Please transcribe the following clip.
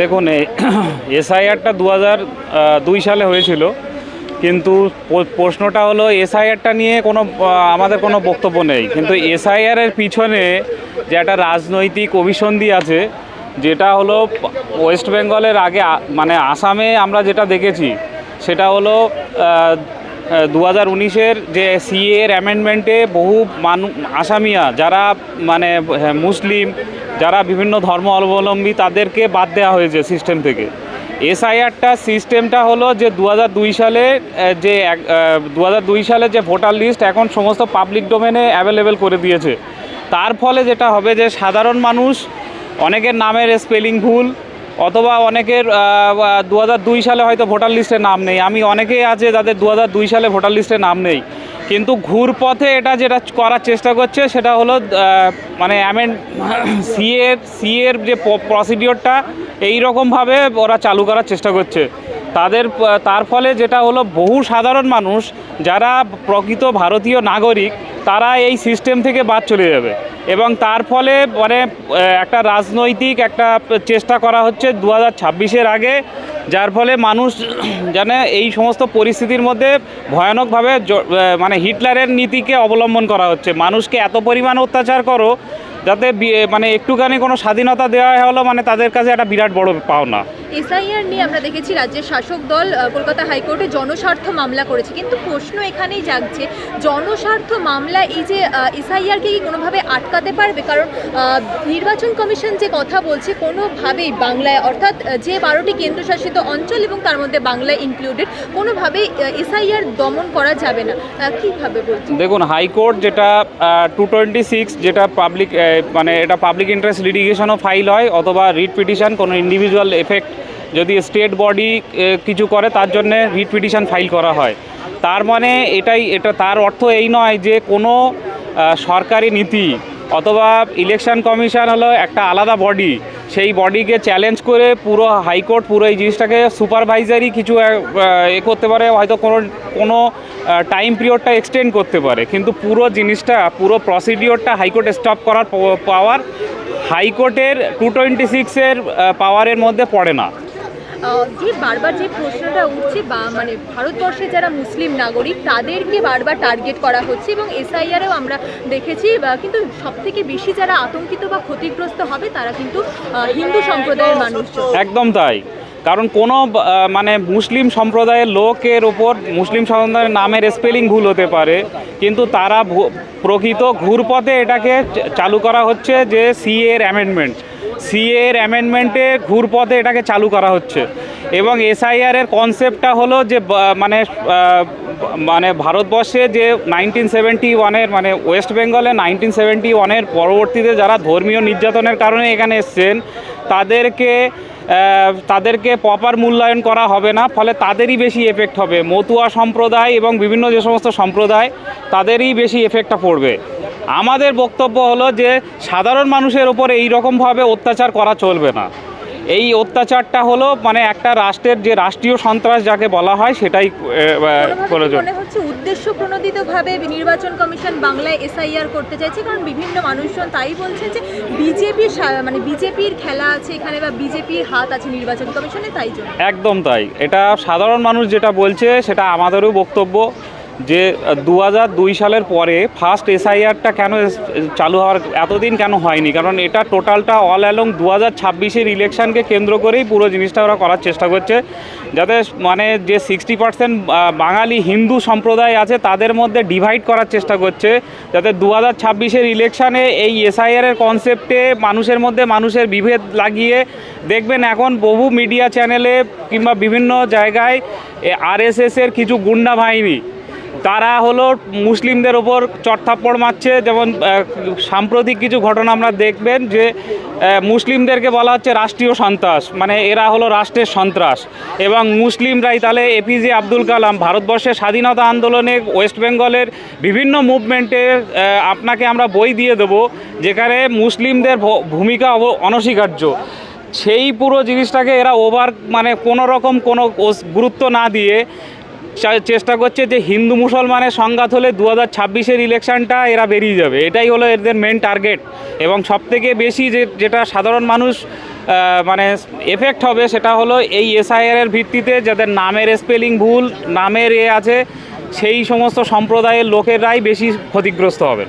দেখুন এসআইআরটা দু হাজার দুই সালে হয়েছিল কিন্তু প্রশ্নটা হলো এসআইআরটা নিয়ে কোনো আমাদের কোনো বক্তব্য নেই। কিন্তু এসআইআর এর পিছনে যে একটা রাজনৈতিক অভিসন্ধি আছে যেটা হলো ওয়েস্ট বেঙ্গলের আগে মানে আসামে আমরা যেটা দেখেছি সেটা হলো দু হাজার উনিশের যে সিএ এর অ্যামেন্ডমেন্টে বহু মানু আসামিয়া যারা মানে হ্যাঁ, মুসলিম যারা বিভিন্ন ধর্ম অবলম্বী তাদেরকে বাদ দেওয়া হয়েছে সিস্টেম থেকে। এসআইআরটা সিস্টেমটা হলো যে দু সালে যে দু সালে যে ভোটার লিস্ট এখন সমস্ত পাবলিক ডোমেনে অ্যাভেলেবেল করে দিয়েছে। তার ফলে যেটা হবে যে সাধারণ মানুষ, অনেকের নামের স্পেলিং ভুল, অথবা অনেকের দু সালে হয়তো ভোটার লিস্টে নাম নেই। আমি অনেকেই আছে যাদের দু সালে ভোটার লিস্টে নাম নেই। কিন্তু ঘুরপথে এটা যেটা করার চেষ্টা করছে সেটা হলো মানে অ্যামেন্ড সিএর সিএর যে প্রসিডিওরটা এই রকমভাবে ওরা চালু করার চেষ্টা করছে। তাদের, তার ফলে যেটা হলো, বহু সাধারণ মানুষ যারা প্রকৃত ভারতীয় নাগরিক, তারা এই সিস্টেম থেকে বাদ চলে যাবে। এবং তার ফলে মানে একটা রাজনৈতিক একটা চেষ্টা করা হচ্ছে। দু হাজার আগে যার ফলে মানুষ জানে এই সমস্ত পরিস্থিতির মধ্যে ভয়ানকভাবে মানে হিটলারের নীতিকে অবলম্বন করা হচ্ছে। মানুষকে এত পরিমাণ অত্যাচার করো, যাতে মানে একটুখানি কোনো স্বাধীনতা দেওয়া হলো মানে তাদের কাছে একটা বিরাট বড় পাওনা। এসআইআর নিয়ে আমরা দেখেছি রাজ্যের শাসক দল কলকাতা হাইকোর্টে জনস্বার্থ মামলা করেছে। কিন্তু প্রশ্ন এখানেই জাগছে, জনস্বার্থ মামলা এই যে এসআইআরকে কি কোনোভাবে আটকাতে পারবে? কারণ নির্বাচন কমিশন যে কথা বলছে কোনোভাবেই বাংলায়, অর্থাৎ যে বারোটি কেন্দ্রশাসিত অঞ্চল এবং তার মধ্যে বাংলায় ইনক্লুডেড কোনোভাবেই এসআইআর দমন করা যাবে না। কীভাবে বলছে দেখুন, হাইকোর্ট যেটা টু টোয়েন্টি সিক্স যেটা পাবলিক মানে এটা পাবলিক ইন্টারেস্ট লিটিগেশনও ফাইল হয়, অথবা রিট পিটিশন কোনো ইন্ডিভিজুয়াল এফেক্ট যদি স্টেট বডি কিছু করে, তার জন্য রিট পিটিশন ফাইল করা হয়। তার মানে এটাই, এটা তার অর্থ এই নয় যে কোনো সরকারি নীতি অথবা ইলেকশন কমিশন হলো একটা আলাদা বডি। সেই বডিকে চ্যালেঞ্জ করে পুরো হাইকোর্ট পুরো এই জিনিসটাকে সুপারভাইজারি কিছু এ করতে পারে, হয়তো কোনো কোনো টাইম পিরিয়ডটা এক্সটেন্ড করতে পারে। কিন্তু পুরো জিনিসটা, পুরো প্রসিডিওরটা হাইকোর্টে স্টপ করার পাওয়ার হাইকোর্টের টু টোয়েন্টি সিক্সের পাওয়ারের মধ্যে পড়ে না। যে বারবার যে প্রশ্নটা উঠছে বা মানে ভারতবর্ষে যারা মুসলিম নাগরিক, তাদেরকে বারবার টার্গেট করা হচ্ছে এবং এসআইআরেও আমরা দেখেছি কিন্তু সবথেকে বেশি যারা আতঙ্কিত বা ক্ষতিগ্রস্ত হবে, তারা কিন্তু হিন্দু সম্প্রদায়ের মানুষ একদম তাই। কারণ কোনো মানে মুসলিম সম্প্রদায়ের লোকের ওপর, মুসলিম সম্প্রদায়ের নামের স্পেলিং ভুল হতে পারে, কিন্তু তারা প্রকৃত ঘুরপথে এটাকে চালু করা হচ্ছে যে সিএ এর অ্যামেন্ডমেন্ট সিএ এর অ্যামেন্ডমেন্টে ঘুরপথে এটাকে চালু করা হচ্ছে। এবং এসআইআর এর কনসেপ্টটা হলো যে মানে মানে ভারতবর্ষে যে নাইনটিন সেভেন্টি ওয়ানের মানে ওয়েস্ট বেঙ্গলে নাইনটিন সেভেন্টি ওয়ানের পরবর্তীতে যারা ধর্মীয় নির্যাতনের কারণে এখানে এসছেন, তাদেরকে তাদেরকে প্রপার মূল্যায়ন করা হবে না, ফলে তাদেরই বেশি এফেক্ট হবে। মতুয়া সম্প্রদায় এবং বিভিন্ন যে সমস্ত সম্প্রদায়, তাদেরই বেশি এফেক্টটা পড়বে। আমাদের বক্তব্য হলো যে সাধারণ মানুষের ওপর এই রকমভাবে অত্যাচার করা চলবে না। এই অত্যাচারটা হলো মানে একটা রাষ্ট্রের যে রাষ্ট্রীয় সন্ত্রাস যাকে বলা হয় সেটাই প্রয়োজন হচ্ছে উদ্দেশ্য প্রণোদিতভাবে নির্বাচন কমিশন বাংলায় এসআইআর করতে চাইছে কারণ বিভিন্ন মানুষজন তাই বলছে যে বিজেপির মানে বিজেপির খেলা আছে এখানে বা বিজেপির হাত আছে নির্বাচন কমিশনে তাই জন্য। একদম তাই। এটা সাধারণ মানুষ যেটা বলছে সেটা আমাদেরও বক্তব্য। যে দু সালের পরে ফার্স্ট এসআইআরটা কেন চালু হওয়ার, এতদিন কেন হয়নি? কারণ এটা টোটালটা অল অ্যালং দু হাজার ছাব্বিশের ইলেকশনকে কেন্দ্র করেই পুরো জিনিসটা ওরা করার চেষ্টা করছে। যাতে মানে যে সিক্সটি পার্সেন্ট বাঙালি হিন্দু সম্প্রদায় আছে, তাদের মধ্যে ডিভাইড করার চেষ্টা করছে। যাতে দু হাজার ছাব্বিশের ইলেকশানে এই এসআইআরের কনসেপ্টে মানুষের মধ্যে মানুষের বিভেদ লাগিয়ে, দেখবেন এখন বহু মিডিয়া চ্যানেলে কিংবা বিভিন্ন জায়গায় আরএসএসের কিছু গুন্ডা বাহিনী তারা হলো মুসলিমদের ওপর চটথাপ্পড় মারছে, যেমন সাম্প্রতিক কিছু ঘটনা আমরা দেখবেন যে মুসলিমদেরকে বলা হচ্ছে রাষ্ট্রীয় সন্ত্রাস মানে এরা হলো রাষ্ট্রের সন্ত্রাস। এবং মুসলিমরাই তাহলে এপিজে আব্দুল কালাম ভারতবর্ষের স্বাধীনতা আন্দোলনে ওয়েস্ট বেঙ্গলের বিভিন্ন মুভমেন্টে আপনাকে আমরা বই দিয়ে দেবো, যেখানে মুসলিমদের ভূমিকা অনস্বীকার্য। সেই পুরো জিনিসটাকে এরা ওভার মানে কোনো রকম কোনো গুরুত্ব না দিয়ে চেষ্টা করছে যে হিন্দু মুসলমানের সংঘাত হলে দু হাজার ছাব্বিশের ইলেকশানটা এরা বেরিয়ে যাবে। এটাই হলো এদের মেন টার্গেট এবং সবথেকে বেশি যে, যেটা সাধারণ মানুষ মানে এফেক্ট হবে সেটা হলো এই এসআইআরের ভিত্তিতে যাদের নামের স্পেলিং ভুল, নামের এ আছে, সেই সমস্ত সম্প্রদায়ের লোকেরাই বেশি ক্ষতিগ্রস্ত হবেন